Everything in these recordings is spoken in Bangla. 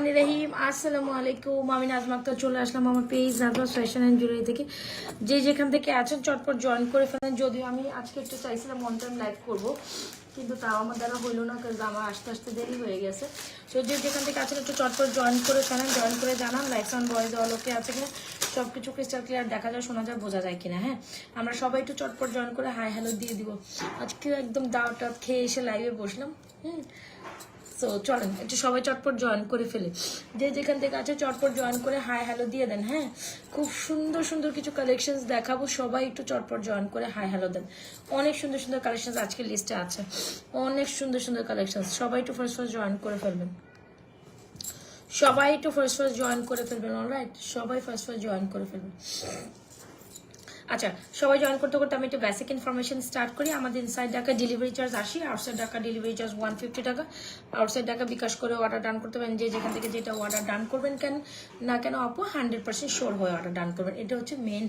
রহমান রহিম। আসসালামু আলাইকুম। আমি নাজমা আক্তার চলে আসলাম আমার page Nazma fashion and jewellery থেকে। যে যেখান থেকে আছেন, চটপট জয়েন করে ফেলেন। যদিও আমি আজকে একটু চাইছিলাম ওয়ান টাইম লাইভ করব, কিন্তু তাও আমার দ্বারা হইল না, কারণ আমার আস্তে আস্তে দেরি হয়ে গেছে। তো যে যেখান থেকে আছেন, একটু চটপট জয়েন করে ফেলেন জয়েন করে জানান লাইফ অন বয়েজ অলোকে আছে কিনা। সব কিছু ক্রিস্টাল ক্লিয়ার দেখা যায়, শোনা যায়, বোঝা যায় কিনা হ্যাঁ? আমরা সবাই একটু চটপট জয়েন করে হাই হ্যালো দিয়ে দিব। আজকেও একদম দাওয়াত টাওয়াত খেয়ে এসে লাইভে বসলাম হুম তো চলেন একটু সবাই চটপট জয়েন করে ফেলে। যে যেখান থেকে আছে চটপট জয়েন করে হাই হ্যালো দিয়ে দেন হ্যাঁ? খুব সুন্দর সুন্দর কিছু কালেকশনস দেখাবো। সবাই একটু চটপট জয়েন করে হাই হ্যালো দেন। অনেক সুন্দর সুন্দর কালেকশনস আজকে লিস্টে আছে। অনেক সুন্দর সুন্দর কালেকশনস সবাই একটু ফার্স্ট ফার্স্ট জয়েন করে ফেলবেন। সবাই একটু ফার্স্ট ফার্স্ট জয়েন করে ফেলবেন অলরাইট সবাই ফার্স্ট ফার্স্ট জয়েন করে ফেলবেন। আচ্ছা সবাই জয়েন করতে করতে আমি একটু বেসিক ইনফরমেশন স্টার্ট করি। আমাদের ইনসাইড ঢাকা ডেলিভারি চার্জ আশি outside Dhaka delivery charge one fifty টাকা। আউটসাইড ঢাকা বিকাশ করে অর্ডার ডান করতে পারেন। যে যেখান থেকে যেটা অর্ডার ডান করবেন কেন, না কেন আপু হান্ড্রেড পার্সেন্ট শোর হয়ে অর্ডার ডান করবেন। এটা হচ্ছে মেন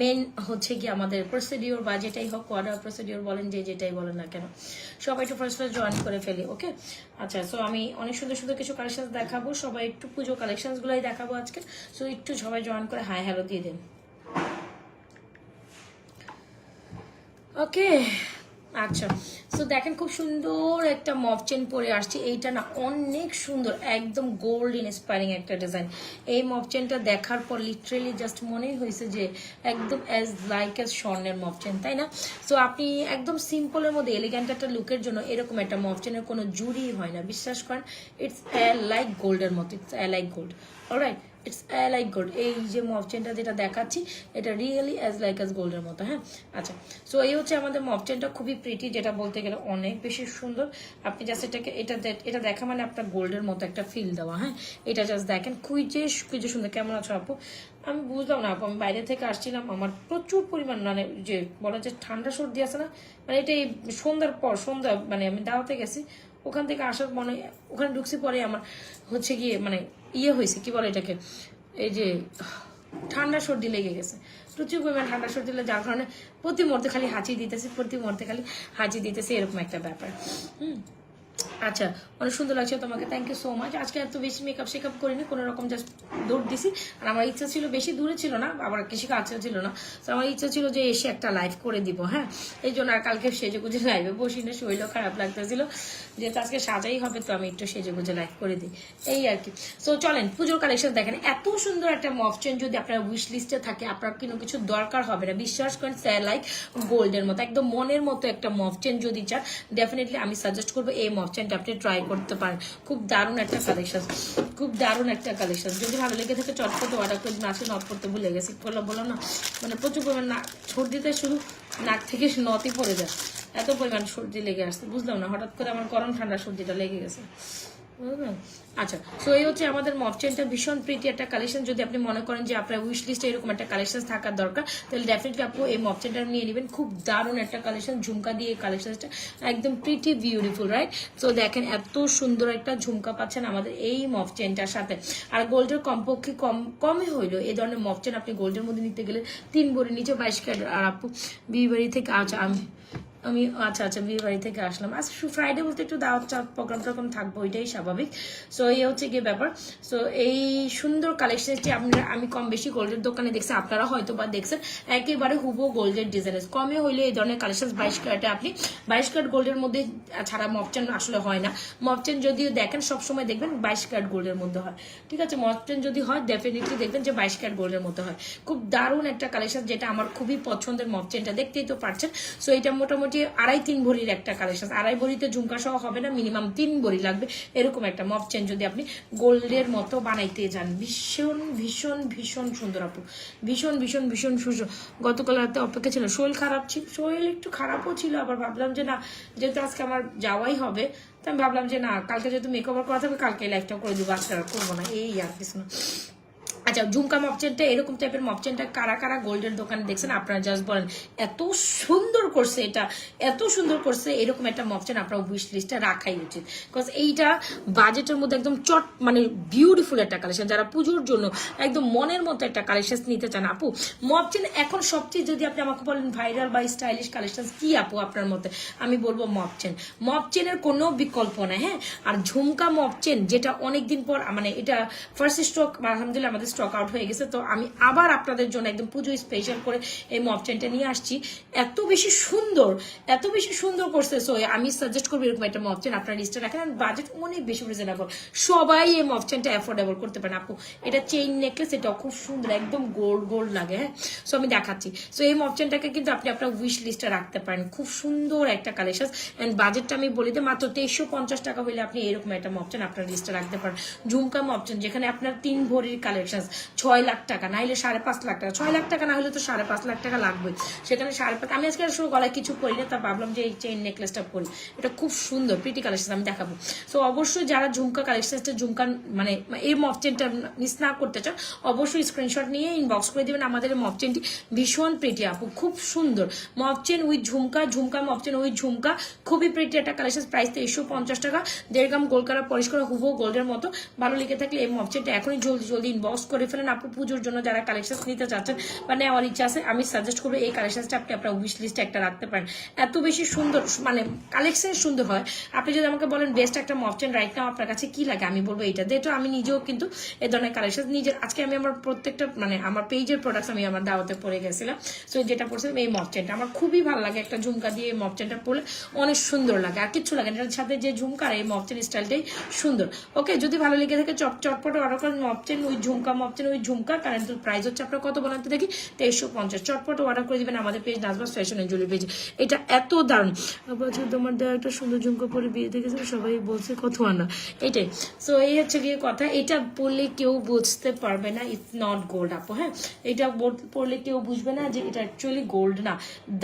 মেন হচ্ছে কি আমাদের প্রসিডিওর বা যেটাই হোক অর্ডার প্রসিডিওর বলেন, যে যেটাই বলেন না কেন। সবাই একটু ফার্স্ট ফার্স্ট জয়েন করে ফেলি ওকে আচ্ছা সো আমি অনেক সুন্দর সুন্দর কিছু কালেকশন দেখাবো। সবাই একটু পুজো কালেকশনসগুলোই দেখাবো আজকে। সো একটু সবাই জয়েন করে হাই হ্যালো দিয়ে দিন। ওকে আচ্ছা। তো দেখেন খুব সুন্দর একটা মফ চেন পরে আসছে। এইটা না অনেক সুন্দর, একদম গোল্ড ইন্সপায়ারিং একটা ডিজাইন এই মফ চেনটা দেখার পর লিটারেলি জাস্ট মনেই হয়েছে যে একদম অ্যাজ লাইক অ্যাজ স্বর্ণের মফ চেন তাই না? সো আপনি একদম সিম্পলের মধ্যে এলিগ্যান্ট একটা লুকের জন্য এরকম একটা মফ চেনের কোনো জুড়ি হয় না। বিশ্বাস করেন ইটস অ্যা লাইক গোল্ডের মতো it's a like gold alright it's like gold এই যে মফ চেনটা যেটা দেখাচ্ছি, এটা রিয়েলি অ্যাজ লাইক অ্যাজ গোল্ডের মতো হ্যাঁ? আচ্ছা সো এই হচ্ছে আমাদের মফ চেনটা খুবই প্রিটি যেটা বলতে গেলে অনেক বেশি সুন্দর। আপনি জাস্ট এটাকে, এটা এটা দেখা মানে আপনার গোল্ডের মতো একটা ফিল দেওয়া হ্যাঁ? এটা জাস্ট দেখেন, খুবই যে খুবই যে সুন্দর। কেমন আছো আপু? আমি বুঝলাম না আপু, আমি বাইরে থেকে আসছিলাম, আমার প্রচুর পরিমাণ মানে যে, বলা যে ঠান্ডা সর্দি আছে না মানে এটা এই সন্ধ্যার পর, সন্ধ্যা মানে আমি দাওয়াতে গেছি ওখান থেকে আসার মানে ওখানে ঢুকছি পরে আমার হচ্ছে গিয়ে মানে ইয়ে হয়েছে, কি বলে এটাকে? এই যে, ঠান্ডা সর্দি লেগে গেছে। প্রচুর পরিমাণ ঠান্ডা সর্দি লেগে যার কারণে প্রতি মুহূর্তে খালি হাঁচি দিতেছে, প্রতি মুহূর্তে খালি হাঁচি দিতেছে, এরকম একটা ব্যাপার। হুম। আচ্ছা অনেক সুন্দর লাগছে তোমাকে। থ্যাংক ইউ সো মাচ আজকে এত বেশি মেকআপ শেকআপ করিনি, কোনো রকম জাস্ট দৌড় দিছি। আর আমার ইচ্ছা ছিল বেশি দূরে ছিল না, আবার কিছু কাছেও ছিল না। তো আমার ইচ্ছা ছিল যে এসে একটা লাইভ করে দিব হ্যাঁ? এই জন্য আর কালকে সেজে গুজে লাইভে বসি না, শরীরও খারাপ লাগতেছিল। যেহেতু আজকে সাজাই হবে, তো আমি একটু সেজে গুজে লাইভ করে দিই। এই আর কি। সো চলেন, পুজোর কালেকশন দেখেন। এত সুন্দর একটা মফ চেন যদি আপনার উইশ লিস্টে থাকে, আপনার কোনো কিছু দরকার হবে না। বিশ্বাস করেন স্যার লাইক গোল্ডের মতো, একদম মনের মতো একটা মফ চেন যদি চান ডেফিনেটলি আমি সাজেস্ট করব এই মফ চেনটা আপনি ট্রাই করতে পারেন। খুব দারুণ একটা কালেকশন খুব দারুণ একটা কালেকশন যদি ভালো লেগে থাকে, চটপটে অর্ডার করে নাচে নথ করতে ভুলে গেছি। বললাম বলো না মানে প্রচুর পরিমাণ না সর্দিতে শুধু নাক থেকে নতই পড়ে যায়। এত পরিমাণ সর্দি লেগে আসছে। বুঝলাম না, হঠাৎ করে আমার গরম ঠান্ডা সর্দিটা লেগে গেছে। আচ্ছা সো এই হচ্ছে আমাদের মফ চেনটা ভীষণ প্রীতি একটা কালেকশন যদি আপনি মনে করেন যে আপনার উইশ লিস্টে এরকম একটা কালেকশন থাকার দরকার, তাহলে ডেফিনেটলি আপু এই মফ চেনটা নিয়ে নেবেন। খুব দারুণ একটা কালেকশন ঝুমকা দিয়ে এই কালেকশনটা একদম প্রিটি বিউটিফুল রাইট সো দেখেন, এত সুন্দর একটা ঝুমকা পাচ্ছেন আমাদের এই মফ চেনটার সাথে। আর গোল্ডের কমপক্ষে কম, কমই হইল। এই ধরনের মফ চেন আপনি গোল্ডের মধ্যে নিতে গেলে তিন বড়ি নিচে বাইশ ক্যারেট। আর আপু, বিয়ে বাড়ি থেকে আচ্ছা আমি আমি আচ্ছা আচ্ছা বিয়ে বাড়ি থেকে আসলাম। আচ্ছা ফ্রাইডে বলতে একটু দাওয়াত চাপ প্রোগ্রাম টোগ্রাম থাকব, ওইটাই স্বাভাবিক। সো এই হচ্ছে গিয়ে ব্যাপার। সো এই সুন্দর কালেকশনটি আমরা আমি কম বেশি গোল্ডের দোকানে দেখছি, আপনারা হয়তো বা দেখছেন, একেবারে হুবো গোল্ডের ডিজাইনের কমে হইলে এই ধরনের কালেকশন বাইশ ক্যারেটে আপনি, বাইশ ক্যারেট গোল্ডের মধ্যে ছাড়া মপচেন আসলে হয় না। মপচেন যদিও দেখেন সবসময় দেখবেন বাইশ ক্যারেট গোল্ডের মধ্যে হয়। ঠিক আছে? মপচেন যদি হয় ডেফিনেটলি দেখবেন যে বাইশ ক্যারেট গোল্ডের মধ্যে হয়। খুব দারুণ একটা কালেকশন যেটা আমার খুবই পছন্দের মপচেনটা দেখতেই তো পারছেন। সো এটা মোটামুটি আড়াই, তিন ভরির একটা কালেকশন আড়াই ভরিতে ঝুমকা সহ হবে না মিনিমাম তিন ভরি লাগবে। এরকম একটা মপ চেন যদি আপনি গোল্ডের মতো বানাইতে যান। ভীষণ ভীষণ ভীষণ সুন্দর আপু। ভীষণ ভীষণ ভীষণ সুন্দর। গতকাল রাতে অপেক্ষা ছিল। শরীর খারাপ ছিল। শরীর একটু খারাপও ছিল, আবার ভাবলাম যে না, যেহেতু আজকে আমার যাওয়াই হবে, তো আমি ভাবলাম যে না, কালকে যেহেতু মেকওভার করা থাকবে, কালকে লাইফটা করে দিব। আজকে আর করব না। এই আর কিছু না। আচ্ছা ঝুমকা মপচেনটা এরকম টাইপের মপচেনটা কারা কারা গোল্ডের দোকানে দেখছেন, আপনারা জাস্ট বলেন। এত সুন্দর করছে এটা, এত সুন্দর করছে, এরকম একটা মপচেন আপনার উইশ লিস্টে রাখাই উচিত। বিকজ এইটা বাজেটের মধ্যে একদম চট মানে বিউটিফুল একটা কালেকশন যারা পুজোর জন্য একদম মনের মতো একটা কালেকশন নিতে চান, আপু মপচেন এখন সবচেয়ে যদি আপনি আমাকে বলেন ভাইরাল বা স্টাইলিশ কালেকশন কি, আপু, আপনার মতে? আমি বলব মপচেন মপচেনের কোনো বিকল্প নাই হ্যাঁ? আর ঝুমকা মপচেন যেটা অনেকদিন পর মানে এটা ফার্স্ট স্টক আলহামদুলিল্লাহ আমাদের স্টক আউট হয়ে গেছে। তো আমি আবার আপনাদের জন্য একদম পুজো স্পেশাল করে এই মপচেনটা নিয়ে আসছি। এত বেশি সুন্দর, এত বেশি সুন্দর করছে। সো আমি সাজেস্ট করব এরকম একটা মপচেন আপনার লিস্টে রাখেন। বাজেট অনেক বেশি রিজনেবল সবাই এই মপচেনটা অ্যাফোর্ডেবল করতে পারেন। আপু, এটা চেইন নেকলেস এটাও খুব সুন্দর, একদম গোল্ড গোল্ড লাগে হ্যাঁ? সো আমি দেখাচ্ছি। সো এই মপচেনটাকে কিন্তু আপনি আপনার উইশ লিস্টে রাখতে পারেন। খুব সুন্দর একটা কালেকশন অ্যান্ড বাজেটটা আমি বলি দিই, মাত্র তেইশশো পঞ্চাশ টাকা হলে আপনি এরকম একটা মপচেন আপনার লিস্টে রাখতে পারেন। ঝুমকা মপচেন যেখানে আপনার তিন ভরির কালেকশন ছয় লাখ টাকা না হলে সাড়ে পাঁচ লাখ টাকা, ছয় লাখ টাকা না হলে তো সাড়ে পাঁচ লাখ টাকা লাগবে সেখানে সাড়ে পাঁচ, আমি আজকে আসলে গলায় কিছু পরি না, তা ভাবলাম যে এই চেইন নেকলেসটা পরি। এটা খুব সুন্দর প্রিটি কালেকশন আমি দেখাবো। সো অবশ্যই যারা ঝুমকা কালেকশনটা ঝুমকা মানে এই মফ চেনটা মিস না করতে চান অবশ্যই স্ক্রিনশট নিয়ে ইনবক্স করে দেবেন আমাদের এই মপচেনটি ভীষণ প্রিটি আপু, খুব সুন্দর। মফ চেন উইথ ঝুমকা ঝুমকা মফ চেন উইথ ঝুমকা, খুবই প্রিটি একটা কালেকশন প্রাইস তেইশশো পঞ্চাশ টাকা। দেড় গ্রাম গোল কালার পলিশ করা হুবো গোল্ডের মতো। ভালো লেগে থাকলে এই মপচেনটা এখনই জলদি জলদি ইনবক্স করে ফেলেন আপু পুজোর জন্য যারা কালেকশন নিতে চাচ্ছেন বা নেওয়ার ইচ্ছা আছে, আমি সাজেস্ট করব এই কালেকশনটা আপনি আপনার উইশ লিস্টে একটা রাখতে পারেন। এত বেশি সুন্দর মানে কালেকশন সুন্দর হয়। আপনি যদি আমাকে বলেন, বেস্ট একটা মপচেন রাইট নাও আপনার কাছে কি লাগে? আমি বলব এটা যেহেতু আমি নিজেও কিন্তু এই ধরনের কালেকশন নিজের, আজকে আমি আমার প্রত্যেকটা মানে আমার পেজের প্রোডাক্টস আমি আমার দাওয়াতে পরে গেছিলাম। সো যেটা পড়ছিলাম এই মপচেনটা আমার খুবই ভালো লাগে একটা ঝুমকা দিয়ে এই মপচেনটা পরলে অনেক সুন্দর লাগে, আর কিচ্ছু লাগে এটার সাথে যে ঝুমকা আর এই মপচেন স্টাইলটাই সুন্দর। ওকে যদি ভালো লেগে থাকে চট চটপট অর্ডার করেন। মপচেন ওই ঝুমকা মপচেন ওই ঝুমকা কারণ প্রাইস হচ্ছে, আপনার কত বলেন তো দেখি, তেইশশো পঞ্চাশ। চটপট অর্ডার করে দিবেন আমাদের page Najmas fashion and page এটা এত দারুণ। বলছে তোমার দেওয়া একটা সুন্দর ঝুমকা পরে বিয়ে দেখেছে সবাই বলছে কত আনা এটাই। সো এই হচ্ছে গিয়ে কথা। এটা পড়লে কেউ বুঝতে পারবে না ইটস নট গোল্ড আপু হ্যাঁ? এটা পড়লে কেউ বুঝবে না যে এটা অ্যাকচুয়ালি গোল্ড না।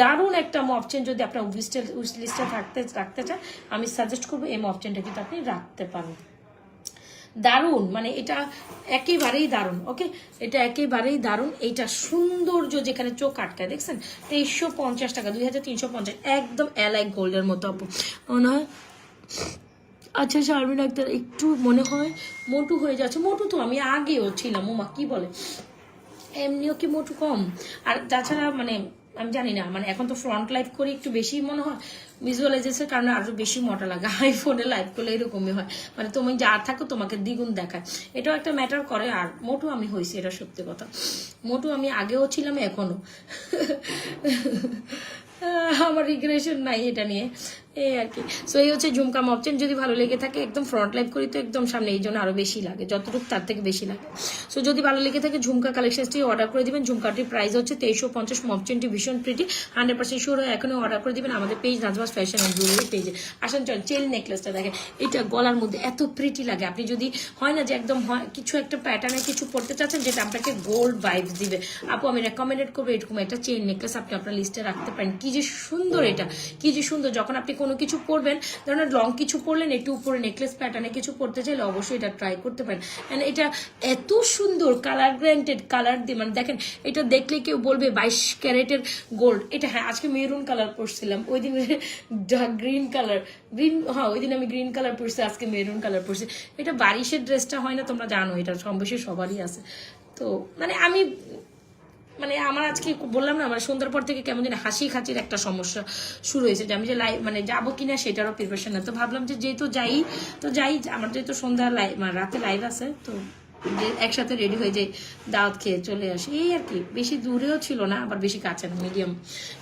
দারুণ একটা মপচেন যদি আপনার উইস্টেল উইস লিস্টে থাকতে, রাখতে চান, আমি সাজেস্ট করব এই মপচেনটা কিন্তু আপনি রাখতে পারেন। দারুণ মানে এটা একেবারেই দারুণ ওকে এটা একেবারেই দারুণ, এইটা সৌন্দর্য যেখানে চোখ আটকায়, দেখছেন? তেইশশো পঞ্চাশ টাকা, দুই হাজার তিনশো পঞ্চাশ, একদম এলাইক গোল্ডের মতো, আপু। মনে হয় আচ্ছা শারমিন আক্তার একটু মনে হয় মোটু হয়ে যাচ্ছে। মোটু তো আমি আগেও ছিলাম ওমা কি বলে? এমনিও কি মোটু কম? আর তাছাড়া মানে আমি জানি না মানে এখন তো ফ্রন্ট লাইভ করে, একটু বেশি মনে হয় ভিজুয়ালাইজেশনের কারণে আরও বেশি মোটা লাগে। আইফোনে লাইভ করলে এরকমই হয়। মানে তুমি যা থাকো তোমাকে দ্বিগুণ দেখায়। এটাও একটা ম্যাটার করে, আর মোটু আমি হয়েছি, এটা সত্যি কথা। মোটু আমি আগেও ছিলাম, এখনও। আমার রিগ্রেশন নাই এটা নিয়ে। এই আর কি। সো এই হচ্ছে ঝুমকা মপচেন যদি ভালো লেগে থাকে, একদম ফ্রন্ট লাইভ করি তো একদম সামনে এই জন্য আরও বেশি লাগে। যতটুকু তার থেকে বেশি লাগে। সো যদি ভালো লেগে থাকে, ঝুমকা কালেকশনটি অর্ডার করে দিবেন। ঝুমকাটির প্রাইস হচ্ছে তেইশশো পঞ্চাশ। মপচেনটি ভীষণ প্রিটি হান্ড্রেড পার্সেন্ট শিওর হয়ে এখনই অর্ডার করে দিবেন আমাদের page Najmas fashion and jewellery পেজে আসেন, চল চেল নেকলেসটা দেখেন। এটা গলার মধ্যে এত প্রিটি লাগে। আপনি যদি, হয় না যে একদম কিছু একটা প্যাটার্নে কিছু পড়তে চাচ্ছেন, যেটা আপনাকে গোল্ড ভাইবস দিবে। আপু, আমি রেকমেন্ডেড করব এরকম একটা চেন নেকলেস আপনি আপনার লিস্টে রাখতে পারেন। কি যে সুন্দর এটা। কি যে সুন্দর। যখন আপনি কোনো কিছু পরবেন, ধরেন লং কিছু পরলেন, একটু উপরে নেকলেস প্যাটার্নে কিছু পরতে চাইলে অবশ্যই এটা ট্রাই করতে পারেন। And এটা এত সুন্দর কালার গ্র্যান্টেড কালার দিয়ে মানে দেখেন, এটা দেখলে কেউ বলবে বাইশ ক্যারেটের গোল্ড এটা হ্যাঁ আজকে মেরুন কালার পরছিলাম, ওই দিন গ্রিন কালার গ্রিন হ্যাঁ ওই দিন আমি গ্রিন কালার পরছি, আজকে মেরুন কালার পরছি। এটা বারিশের ড্রেসটা হয় না, তোমরা জানো, এটা কম সবারই আছে। তো মানে আমি মানে আমার আজকে বললাম না মানে সন্ধ্যার পর থেকে কেমন যেন হাসি খাচির একটা সমস্যা শুরু হয়েছে যে আমি যে লাইভ মানে যাব কিনা সেটারও প্রিপারেশন না তো ভাবলাম যে যেহেতু যাই, তো যাই, আমার যেহেতু সন্ধ্যা লাইভ মানে রাতে লাইভ আছে, তো যে একসাথে রেডি হয়ে যাই দাওয়াত খেয়ে চলে আসি। এই আর কি, বেশি দূরেও ছিল না, আবার বেশি কাছে না মিডিয়াম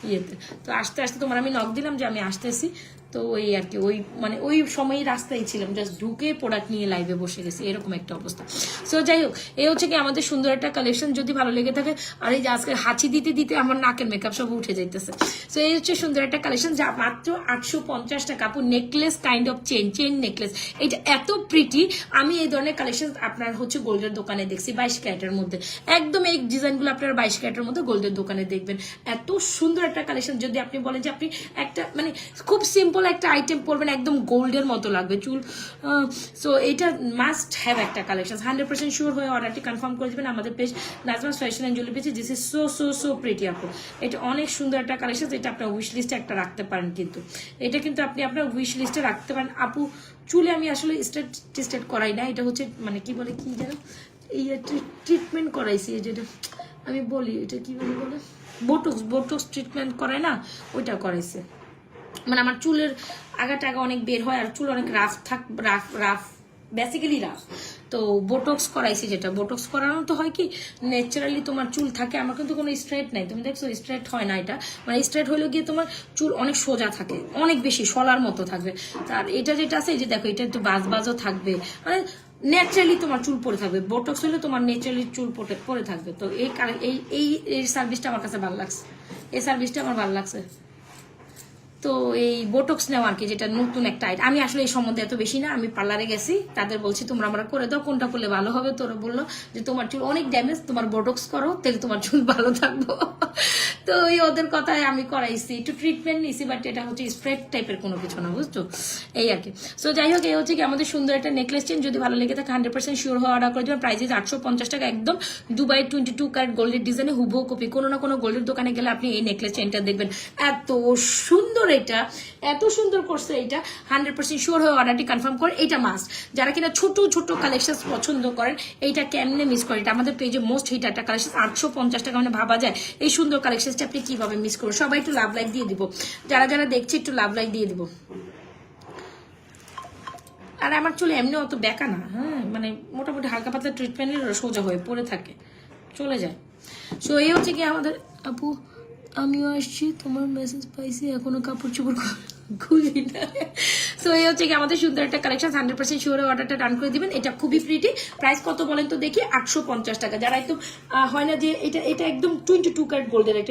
ইয়েতে। তো আস্তে আস্তে তোমার আমি নক দিলাম যে আমি আসতেছি। তো ওই আর কি, ওই মানে ওই সময় রাস্তায় ছিলাম জাস্ট ঢুকে প্রোডাক্ট নিয়ে লাইভে বসে গেছি, এরকম একটা অবস্থা। সো যাই হোক, এই হচ্ছে কি আমাদের সুন্দর একটা কালেকশন যদি ভালো লেগে থাকে, আর এই যে আজকে হাঁচি দিতে দিতে আমার নাকের মেকআপ সব উঠে যাইতেছে। সো এই হচ্ছে সুন্দর একটা কালেকশন যা মাত্র আটশো পঞ্চাশ টাকা, আপু necklace kind of chain chain necklace এটা এত প্রিটি আমি এই ধরনের কালেকশন আপনার হচ্ছে গোল্ডের দোকানে দেখছি, বাইশ ক্যারেটের মধ্যে। একদম এই ডিজাইনগুলো আপনার বাইশ ক্যারেটের মধ্যে গোল্ডের দোকানে দেখবেন। এত সুন্দর একটা কালেকশন যদি আপনি বলেন যে আপনি একটা মানে খুব সিম্পল একটা আইটেম পরবেন, একদম গোল্ডের মতো লাগবে, চুল সো এটা মাস্ট হ্যাভ একটা কালেকশন হান্ড্রেড পার্সেন্ট শিওর হয়ে অর্ডারটি কনফার্ম করে দেবেন আমাদের page Nazma's fashion and jewellery পেজে this is so so so pretty আপু। এটা অনেক সুন্দর একটা কালেকশন এটা আপনার উইশ লিস্টে একটা রাখতে পারেন কিন্তু। এটা কিন্তু আপনি আপনার উইশ লিস্টে রাখতে পারেন। আপু, চুলে আমি আসলে স্টেট স্ট্রেট করাই না, এটা হচ্ছে মানে কি বলে, কি যেন? এই ট্রিটমেন্ট করাইছি যেটা আমি বলি, এটা কি বলে বলে? বোটক্স বোটক্স ট্রিটমেন্ট করে না, ওইটা করাইছে। মানে আমার চুলের আগা টাগা অনেক বের হয় আর চুল অনেক রাফ থাক রাফ রাফ বেসিক্যালি রাফ তো বোটক্স করাইছি যেটা। বোটক্স করানো তো হয় কি ন্যাচারালি তোমার চুল থাকে, আমার কিন্তু কোনো স্ট্রেট নাই। তুমি দেখছ স্ট্রেট হয় না এটা। মানে স্ট্রেট হলে গিয়ে তোমার চুল অনেক সোজা থাকে, অনেক বেশি সলার মতো থাকবে। আর এটা যেটা আছে যে দেখো, এটা একটু বাজ বাজও থাকবে। মানে ন্যাচারালি তোমার চুল পরে থাকবে। বোটক্স হলে তোমার ন্যাচারালি চুল পরে থাকবে। তো এই এই এই সার্ভিসটা আমার কাছে ভালো লাগছে। এই সার্ভিসটা আমার ভালো লাগছে। তো এই বোটক্স নেওয়া আর কি, যেটা নতুন একটা আইট আমি আসলে এই সম্বন্ধে এত বেশি না, আমি পার্লারে গেছি, তাদের বলছি, তোমরা আমরা করে দাও, কোনটা করলে ভালো হবে? তোরা বলল যে, তোমার চুল অনেক ড্যামেজ তোমার বোটক্স করো, তাহলে তোমার চুল ভালো থাকব। তো ওই ওদের কথায় আমি করাইছি, একটু ট্রিটমেন্ট নিছি বাট এটা হচ্ছে স্প্রেড টাইপের কোনো কিছু না, বুঝছ? এই আর কি। সো যাই হোক, এই হচ্ছে কি আমাদের সুন্দর একটা নেকলেস চেন যদি ভালো লেগে থাকে হান্ড্রেড পার্সেন্ট শিওর হওয়া অর্ডার করে দেবেন। প্রাইস আটশো পঞ্চাশ টাকা একদম। দুবাই টোয়েন্টি টু ক্যারেট গোল্ডের ডিজাইনে হুবহু কপি। কোনো না কোনো গোল্ডের দোকানে গেলে আপনি এই নেকলেস চেনটা দেখবেন। এত সুন্দর এটা, এত সুন্দর করছে এটা হান্ড্রেড পার্সেন্ট শিওর হয়ে অর্ডারটি কনফার্ম করে, এটা মাস্ট যারা কিনা ছোট ছোট কালেকশন পছন্দ করেন, এইটা কেমনে মিস করে? এটা আমাদের পেজে মোস্ট হিট একটা কালেকশন আটশো পঞ্চাশ টাকা মানে ভাবা যায়। এই সুন্দর কালেকশনটা আপনি কীভাবে মিস করবেন? সবাই একটু লাভ লাইক দিয়ে দিব। যারা যারা দেখছে একটু লাভ লাইক দিয়ে দিব। আর আমার চুলে এমনি অত বেকা না হ্যাঁ মানে মোটামুটি হালকা পাতলা ট্রিটমেন্ট নিলে সোজা হয়ে পড়ে থাকে। চলে যায়। সো এই হচ্ছে কি আমাদের আপু আমিও আসছি তোমার মেসেজ পাইছি এখনও কাপড় চোপড় আমাদের সুন্দর একটা কালেকশন হান্ড্রেড পার্সেন্ট অর্ডারটা করে দিবেন। এটা খুবই প্রিটি প্রাইস কত বলেন তো আটশো পঞ্চাশ টাকা। যারা হয় না যে এটা এটা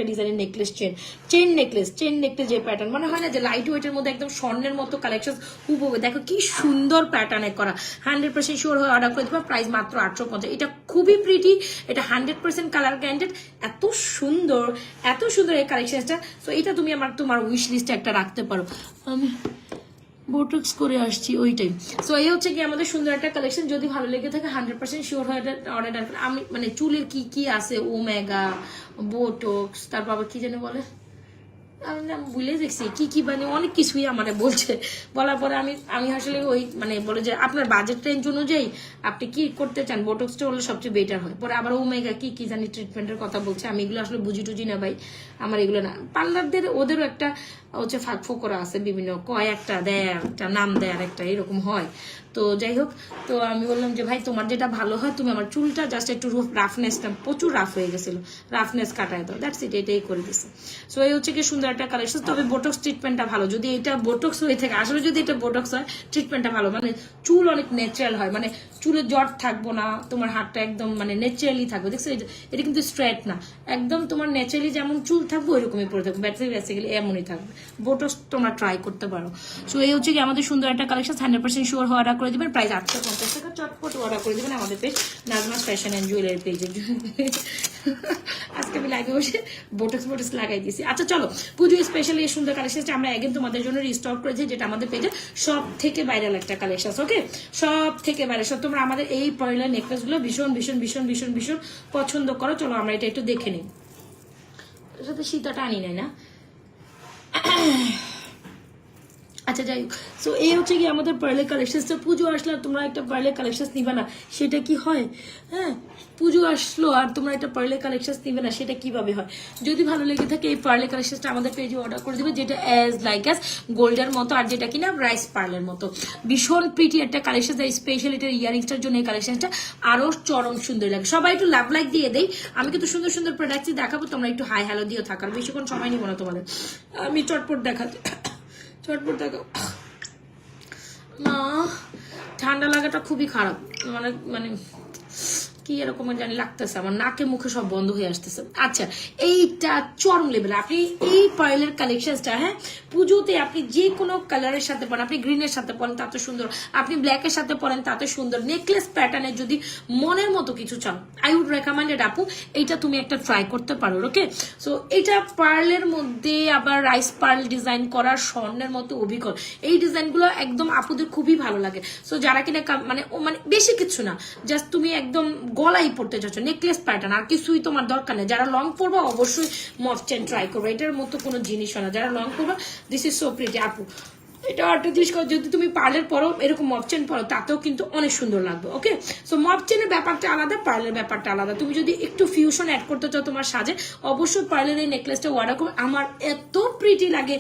ডিজাইনের necklace chain chain necklace chain যে প্যাটার্ন মানে লাইট ওয়েটের মধ্যে একদম স্বর্ণের মতো কালেকশন হুবহু দেখো কি সুন্দর প্যাটার্নে করা। হান্ড্রেড পার্সেন্ট শিওর হয়ে অর্ডার করে দেবেন। প্রাইস মাত্র আটশো পঞ্চাশ। এটা খুবই প্রিটি এটা হান্ড্রেড পার্সেন্ট কালার গ্যান্ডেড এত সুন্দর এত সুন্দর এই কালেকশনটা তো এটা তুমি আমার, তোমার উইশ লিস্টে একটা রাখতে পারো। আমি বোটক্স করে আসছি ওইটাই। সো এই হচ্ছে কি আমাদের সুন্দর একটা কালেকশন যদি ভালো লেগে থাকে হান্ড্রেড পার্সেন্ট শিওর হয়ে অর্ডার আমি মানে চুলের কি কি আছে? ওমেগা বোটক্স তারপর আবার কি যেন বলে? আমি ভুলে দেখছি কি কি মানে অনেক কিছুই আমার বলছে। বলার পরে আমি আমি আসলে ওই মানে বলে যে, আপনার বাজেট রেঞ্জ অনুযায়ী আপনি কি করতে চান বোটক্সটা হলে সবচেয়ে বেটার হয়। পরে আবার ওমেগা কি কি জানি ট্রিটমেন্টের কথা বলছে, আমি এগুলো আসলে বুঝি টুঝি না ভাই, আমার এগুলো না। পার্লারদের ওদেরও একটা, হচ্ছে ফাঁক ফোকরা আছে বিভিন্ন কয় একটা দেয়, একটা নাম দেয় আর একটা এরকম হয়। তো যাই হোক, তো আমি বললাম যে, ভাই, তোমার যেটা ভালো হয়, তুমি আমার চুলটা জাস্ট একটু রাফনেসটা প্রচুর রাফ হয়ে গেছিল। রাফনেস কাটায় দাও দ্যাটস ইট এটাই করে দিছে। সো এই হচ্ছে কি সুন্দর একটা কালেকশন তবে বোটক্স ট্রিটমেন্টটা ভালো। যদি এটা বোটক্স হয়ে থাকে, আসলে যদি এটা বোটক্স হয় ট্রিটমেন্টটা ভালো। মানে চুল অনেক ন্যাচারাল হয়। মানে চুলে জট থাকব না, তোমার হাতটা একদম মানে ন্যাচারালি থাকবে। দেখছ এটা কিন্তু স্ট্রেট না। একদম তোমার ন্যাচারালি যেমন চুল থাকবে, ওইরকমই পরে থাকবে। ব্যাটারি বেসিক্যালি এমনই থাকবে। বোটক্স তোমরা ট্রাই করতে পারো। সো এই হচ্ছে কি আমাদের সুন্দর একটা collection hundred percent sure order করে দিবেন প্রাইস আটশো পঞ্চাশ টাকা, চটপট অর্ডার করে দিবেন আমাদের page Nazma's fashion and jewellery পেজে আজকে আমি লাইভে বসে বোটক্স বোটক্স লাগাই দিয়েছি। আচ্ছা চলো, পুজো স্পেশালি এই সুন্দর কালেকশনটা আমরা একদিন তোমাদের জন্য রিস্টক করেছি যেটা আমাদের পেজে সব থেকে ভাইরাল একটা কালেকশন ওকে সব থেকে ভাইরাল সব তোমরা আমাদের এই পয়লা নেকলেসগুলো ভীষণ ভীষণ ভীষণ ভীষণ ভীষণ পছন্দ করো। চলো, আমরা এটা একটু দেখে নিই। সাথে সীতাটা আনি নাই না? আচ্ছা যাই হোক। সো এই হচ্ছে কি আমাদের পার্লে কালেকশন তো পুজো আসলে আর তোমরা একটা পার্লে কালেকশন নিবে না, সেটা কি হয়? হ্যাঁ পুজো আসলো আর তোমরা একটা পার্লে কালেকশন নিবে না, সেটা কীভাবে হয়? যদি ভালো লেগে থাকে এই পার্লে কালেকশনটা আমাদের পেজে অর্ডার করে দেবে, যেটা অ্যাজ লাইক অ্যাজ গোল্ডের মতো আর যেটা কিনা রাইস পার্লের মতো। ভীষণ প্রিটি একটা কালেকশন স্পেশাল এটার ইয়ারিংসটার জন্য এই কালেকশনটা আরও চরম সুন্দর লাগে। সবাই একটু লাভ লাইক দিয়ে দেই। আমি কিন্তু সুন্দর সুন্দর প্রোডাক্টই দেখাবো, তোমরা একটু হাই হ্যালো দিয়েও থাকার বেশিক্ষণ সময় নিব না তোমাদের। আমি চটপট দেখাতে চটপট ঠান্ডা লাগাটা খুবই খারাপ। মানে মানে কি এরকম জানি লাগতেছে, আমার নাকে মুখে সব বন্ধ হয়ে আসতেছে। আচ্ছা এইটা চরম লেভেল আপনি এই পার্লের কালেকশনটা হ্যাঁ পুজোতে আপনি যে কোনো কালারের সাথে পরেন, আপনি গ্রিনের সাথে পরেন, তাতে সুন্দর। আপনি ব্ল্যাকের সাথে পরেন, তাতে সুন্দর। নেকলেস প্যাটার্নে যদি মনের মতো কিছু চান আই উড রেকমেন্ডেড আপু, এইটা তুমি একটা ট্রাই করতে পারো ওকে সো এটা পার্লের মধ্যে আবার রাইস পার্ল ডিজাইন করা স্বর্ণের মতো অভিজ্ঞতা এই ডিজাইনগুলো একদম আপুদের খুবই ভালো লাগে। সো যারা কিনা মানে মানে বেশি কিছু না জাস্ট তুমি একদম গলাই পড়তে চাচ্ছ নেকলেস প্যাটার্ন আর কিছুই তোমার দরকার নেই। যারা লং পরবো অবশ্যই মফ চেন ট্রাই করব। এটার মতো কোনো জিনিস হয় না। যারা লং পরবো দিস ইজ সো প্রিটি আপু। এটা একটা জিনিস করো, যদি তুমি পার্লের পরো এরকম মপ চেন পরো তাতেও কিন্তু অনেক সুন্দর লাগবে ওকে সো মপ চেনের ব্যাপারটা আলাদা পার্লের ব্যাপারটা আলাদা। তুমি যদি একটু ফিউশন অ্যাড করতে চাও তোমার সাজে অবশ্যই পার্লের এই নেকলেসটা অর্ডার করো আমার এত প্রিটি লাগে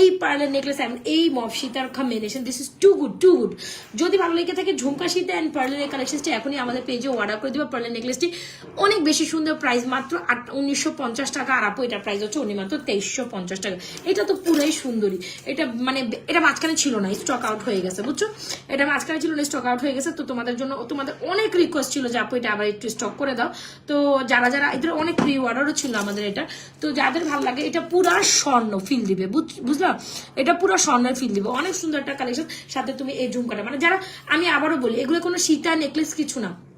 এই পার্লের নেকলেস এবং এই মপ সীতার combination this is too good too good যদি ভালো লেগে থাকে ঝুমকা সীতা অ্যান্ড পার্লের এই কালেকশনটি এখনই আমাদের পেজে অর্ডার করে দিবে। পার্লের নেকলেসটি অনেক বেশি সুন্দর প্রাইস মাত্র আট উনিশশো টাকা। আর আপু এটার প্রাইস হচ্ছে উনি মাত্র তেইশশো টাকা। এটা তো পুরাই সুন্দরী। এটা মানে এটা মাঝখানে ছিল না স্টক আউট হয়ে গেছে, বুঝছ? এটা মাঝখানে ছিল না স্টক আউট হয়ে গেছে, তো তোমাদের জন্য, তোমাদের অনেক রিকোয়েস্ট ছিল যে আপু এটা আবার একটু স্টক করে দাও। তো যারা যারা, এদের অনেক প্রি অর্ডারও ছিল আমাদের এটা। তো যাদের ভালো লাগে, এটা পুরা স্বর্ণ ফিল দিবে, বুঝ- বুঝলাম? এটা পুরো স্বর্ণের ফিল দিবে। অনেক সুন্দর একটা কালেকশন সাথে তুমি এই ঝুমকাটা মানে যারা, আমি আবারও বলি, এগুলো কোনো সীতা নেকলেস কিছু না।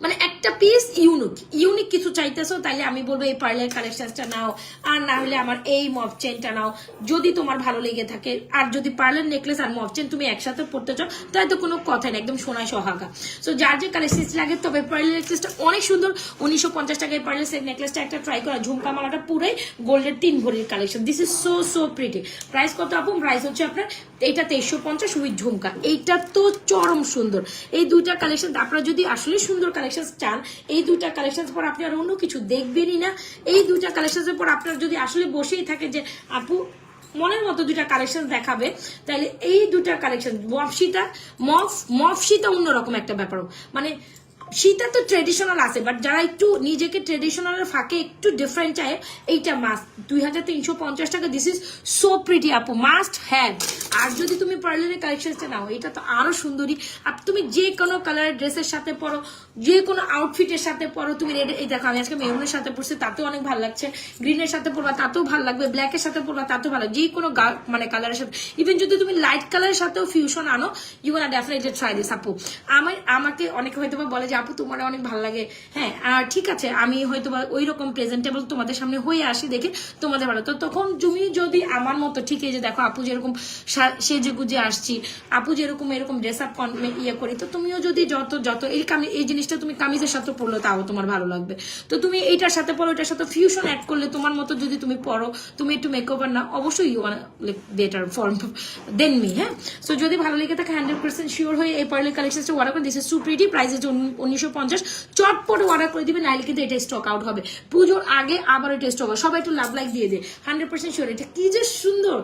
মানে একটা পিস ইউনিক ইউনিক কিছু চাইতেছো তাহলে আমি বলব এই পার্লার কালেকশনটা নাও। আর না হলে আমার এই মফ চেনটা নাও। যদি তোমার ভালো লেগে থাকে, আর যদি পার্লার নেকলেস আর মফ চেন তুমি একসাথে পড়তে চাও, তাহলে তো কোনো কথা না, একদম সোনায় সোহাগা। সো যার যে কালেকশন লাগে, তবে পার্লার নেকলেসটা অনেক সুন্দর। উনিশশো পঞ্চাশ টাকায় পার্লার নেকলেসটা একটা ট্রাই করা, ঝুমকা মালাটা পুরাই গোল্ডের তিন ভরির collection this is so so pretty price কত আপু? প্রাইস হচ্ছে আপনার, এইটা তেইশশো পঞ্চাশ উইথ ঝুমকা। এইটা তো চরম সুন্দর। এই দুইটা কালেকশন আপনারা যদি আসলে সুন্দর কালেকশন চান এই দুটা কালেকশন পর আপনি আর অন্য কিছু দেখবেনই না। এই দুইটা কালেকশনের পর আপনার যদি আসলে বসেই থাকে যে, আপু, মনের মতো দুইটা কালেকশন দেখাবে। তাহলে এই দুটা কালেকশন মফসিটা মফ মফসিটা অন্যরকম একটা ব্যাপার। মানে শীতা তো ট্রেডিশনাল আছে বাট যারা একটু নিজেকে ট্রেডিশনালের ফাঁকে একটু ডিফারেন্ট চায়, এইটা মাস্ট দুই হাজার তিনশো পঞ্চাশ টাকা দিস ইজ সো প্রিটি আপু মাস্ট হ্যাভ আর যদি তুমি পার্লারের কালেকশনটা নাও, এটা তো আরও সুন্দরী। আর তুমি যে কোনো কালারের ড্রেসের সাথে পরো, যে কোনো আউটফিটের সাথে পরো, তুমি রেড এই দেখো, আমি আজকে মেরুনের সাথে পরছি, তাতেও অনেক ভালো লাগছে। গ্রিনের সাথে পরবা, তাতেও ভালো লাগবে। ব্ল্যাকের সাথে পরবা, তাতেও ভালো যে কোনো মানে কালারের সাথে ইভেন যদি তুমি লাইট কালারের সাথেও ফিউশন আনো you are definitely try this আপু। আমার আমাকে অনেকে হয়তো বলে যে আপু তোমার অনেক ভালো লাগে। হ্যাঁ আর ঠিক আছে, আমি হয়তো বা ওই রকম প্রেজেন্টেবল তোমাদের সামনে হয়ে আসি দেখে তোমাদের ভালো। তো তখন তুমি যদি আমার মতো, ঠিক এই যে দেখো, আপু যেরকম সেজে গুজে আসছি, আপু যেরকম এরকম ড্রেস আপ ইয়ে করি, তো তুমিও যদি যত যত, এই কামি, এই জিনিসটা তুমি কামিজের সাথে পড়ল তাও তোমার ভালো লাগবে। তো তুমি এইটার সাথে পড়ো এটার সাথে ফিউশন অ্যাড করলে তোমার মতো যদি তুমি পড়ো তুমি একটু মেকওভার না অবশ্যই you better form then me হ্যাঁ? সো যদি ভালো লেগে থাকে হান্ড্রেড পার্সেন্ট শিওর হয়ে এই পার্লের কালেকশনটা করে দিস সু প্রিটি প্রাইস হচ্ছে উনিশশো পঞ্চাশ, চটপট অর্ডার করে দিবে, নাইলে কিন্তু এটা স্টক আউট হবে। পুজোর আগে আবার এটা স্টক সবাই একটু লাভ লাইক দিয়ে দেয় হান্ড্রেড পার্সেন্ট শিওর এটা কি যে সুন্দর!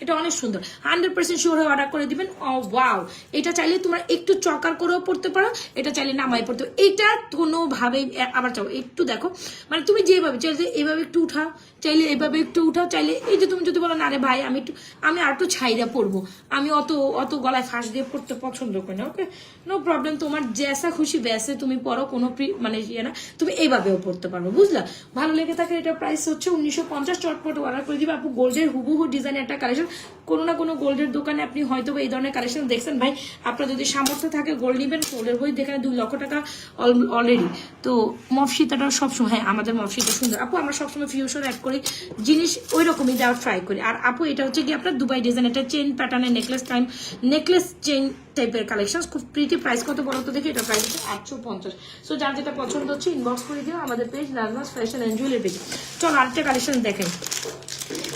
এটা অনেক সুন্দর। হান্ড্রেড পার্সেন্ট শিওর হয়ে অর্ডার করে দিবেন। ও ওয়াও এটা চাইলে তোমরা একটু চকার করেও পড়তে পারো, এটা চাইলে নামাই পড়তে পারো। এটা কোনোভাবেই আবার চাও একটু দেখো। মানে তুমি যেভাবে চাইলে এভাবে একটু উঠাও, চাইলে এভাবে একটু উঠাও, চাইলে এই যে তুমি যদি বলো, না রে ভাই, আমি একটু, আমি আর একটু ছাইরা পড়ব, আমি অত অত গলায় ফাঁস দিয়ে পড়তে পছন্দ করি না ওকে নো প্রবলেম তোমার জ্যাসা খুশি ব্যাসে তুমি পড়ো, কোনো প্রি- মানে ইয়ে না, তুমি এইভাবেও পড়তে পারব, বুঝলা? ভালো লেগে থাকে এটা প্রাইস হচ্ছে উনিশশো পঞ্চাশ, চটপট অর্ডার করে দিবে। আপু, গোল্ডের হুবহু ডিজাইনের একটা কালেকশন কোনো না কোনো গোল্ডের দোকানে আপনি হয়তো এই ধরনের কালেকশন দেখছেন। ভাই, আপনার যদি সামর্থ্য থাকে গোল্ড নেবেন গোল্ডের বই দেখেন, দুই লক্ষ টাকা অলরেডি তো মফসিতাটা সবসময় হ্যাঁ আমাদের মফসিটা সুন্দর। আপু, আমরা সবসময় ফিউশন অ্যাড করি, জিনিস ওই রকমই দেওয়ার ট্রাই করি। আর আপু, এটা হচ্ছে কি আপনার দুবাই ডিজাইন এটা চেন প্যাটার্নের নেকলেস টাইম নেকলেস চেন টাইপের কালেকশন খুব প্রিটি প্রাইস কত বলো তো দেখি, এটা প্রাইস হচ্ছে একশো পঞ্চাশ। সো যার যেটা পছন্দ হচ্ছে ইনবক্স করে দিও আমাদের পেজ লালমাস ফ্যাশন অ্যান্ড জুয়েলারি পেজ চলো আরেকটা কালেকশন দেখেন।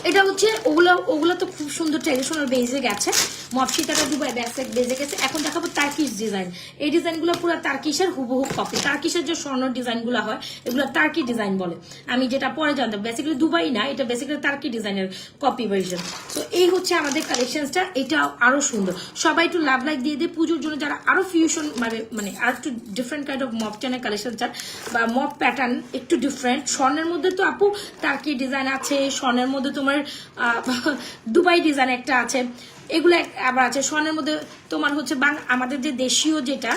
এটা হচ্ছে, ওগুলো ওগুলো তো খুব সুন্দর ট্রেডিশনাল বেজে গেছে মপসিতাটা দুবাই বেসে বেজে গেছে এখন দেখাবো তার্কিশ ডিজাইন এই ডিজাইনগুলো পুরো তার্কিশের হুবহু কপি তার্কিশের যে স্বর্ণ ডিজাইনগুলো হয়, এগুলো তার্কি ডিজাইন বলে। আমি যেটা পরে জানতাম বেসিক্যালি দুবাই না, এটা বেসিক্যালি তার্কি ডিজাইনের কপি ভার্সন তো এই হচ্ছে আমাদের কালেকশনসটা এটা আরও সুন্দর। সবাই একটু লাভ লাইক দিয়ে দিয়ে পুজোর জন্য যারা আরও ফিউশন মানে মানে আর একটু ডিফারেন্ট কাইন্ড অফ মপ টেনের কালেকশন চান, বা মপ প্যাটার্ন একটু ডিফারেন্ট স্বর্ণের মধ্যে তো আপু টার্কি ডিজাইন আছে, স্বর্ণের মধ্যে তোমার আহ, দুবাই ডিজাইন একটা আছে। এগুলো আবার আছে সোয়ানের মধ্যে তোমার হচ্ছে বাং আমাদের যে দেশীয় যেটা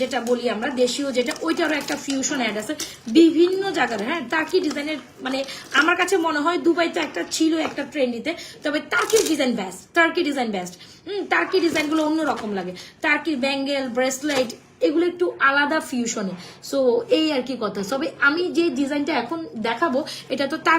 যেটা বলি আমরা দেশীয় যেটা ওইটারও একটা ফিউশন অ্যাড আছে। বিভিন্ন জায়গার হ্যাঁ টার্কি ডিজাইনের মানে আমার কাছে মনে হয় দুবাইতে একটা ছিল একটা ট্রেন্ডিতে তবে টার্কির design best Turkey design best hmm Turkey ডিজাইনগুলো অন্যরকম লাগে। টার্কির ব্যাঙ্গেল ব্রেসলেট এগুলো একটু আলাদা ফিউশনে সো এই আর কি কথা। তবে আমি যে ডিজাইনটা এখন দেখাবো এটা তো টার্কি